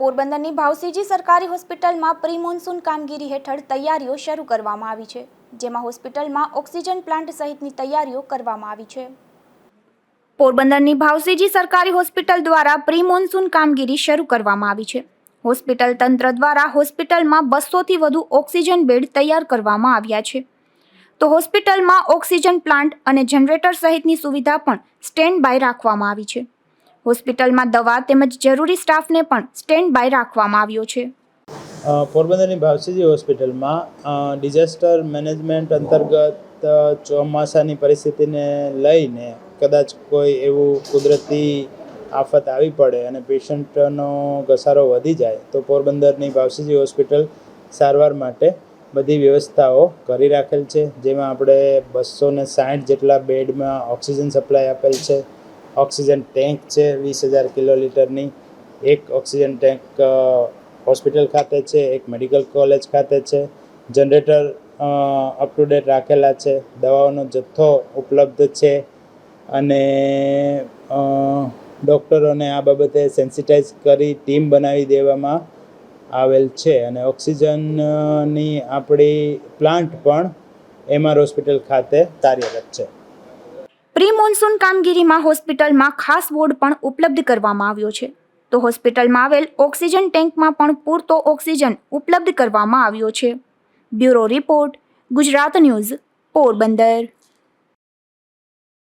પોરબંદરની ભાવસીજી સરકારી હોસ્પિટલમાં પ્રી મોન્સૂન કામગીરી હેઠળ તૈયારીઓ શરૂ કરવામાં આવી છે, જેમાં હોસ્પિટલમાં ઓક્સિજન પ્લાન્ટ સહિતની તૈયારીઓ કરવામાં આવી છે. પોરબંદરની ભાવસીજી સરકારી હોસ્પિટલ દ્વારા પ્રી મોન્સૂન કામગીરી શરૂ કરવામાં આવી છે. હોસ્પિટલ તંત્ર દ્વારા હોસ્પિટલમાં બસોથી વધુ ઓક્સિજન બેડ તૈયાર કરવામાં આવ્યા છે. તો હોસ્પિટલમાં ઓક્સિજન પ્લાન્ટ અને જનરેટર સહિતની સુવિધા પણ સ્ટેન્ડ બાય રાખવામાં આવી છે. હોસ્પિટલમાં દવા તેમજ જરૂરી સ્ટાફને પણ સ્ટેન્ડ બાય રાખવામાં આવ્યો છે. પોરબંદરની ભાવસીજી હોસ્પિટલમાં ડિઝાસ્ટર મેનેજમેન્ટ અંતર્ગત ચોમાસાની પરિસ્થિતિને લઈને કદાચ કોઈ એવું કુદરતી આફત આવી પડે અને પેશન્ટનો ઘસારો વધી જાય, તો પોરબંદરની ભાવસીજી હોસ્પિટલ સારવાર માટે બધી વ્યવસ્થાઓ કરી રાખેલ છે. જેમાં આપણે બસો ને સાઠ જેટલા બેડમાં ઓક્સિજન સપ્લાય આપેલ છે. ઓક્સિજન ટેન્ક છે, વીસ હજાર કિલો લીટરની. એક ઓક્સિજન ટેન્ક હોસ્પિટલ ખાતે છે, એક મેડિકલ કોલેજ ખાતે છે. જનરેટર અપ ટુ ડેટ રાખેલા છે. દવાઓનો જથ્થો ઉપલબ્ધ છે અને ડૉક્ટરોને આ બાબતે સેન્સિટાઈઝ કરી ટીમ બનાવી દેવામાં આવેલ છે અને ઓક્સિજનની આપણી પ્લાન્ટ પણ એમઆર હોસ્પિટલ ખાતે કાર્યરત છે. પ્રી મોન્સૂન કામગીરીમાં હોસ્પિટલમાં ખાસ વોર્ડ પણ ઉપલબ્ધ કરવામાં આવ્યો છે. તો હોસ્પિટલમાં આવેલ ઓક્સિજન ટેન્કમાં પણ પૂરતો ઓક્સિજન ઉપલબ્ધ કરવામાં આવ્યો છે. Bureau report, Gujarat news, Porbandar.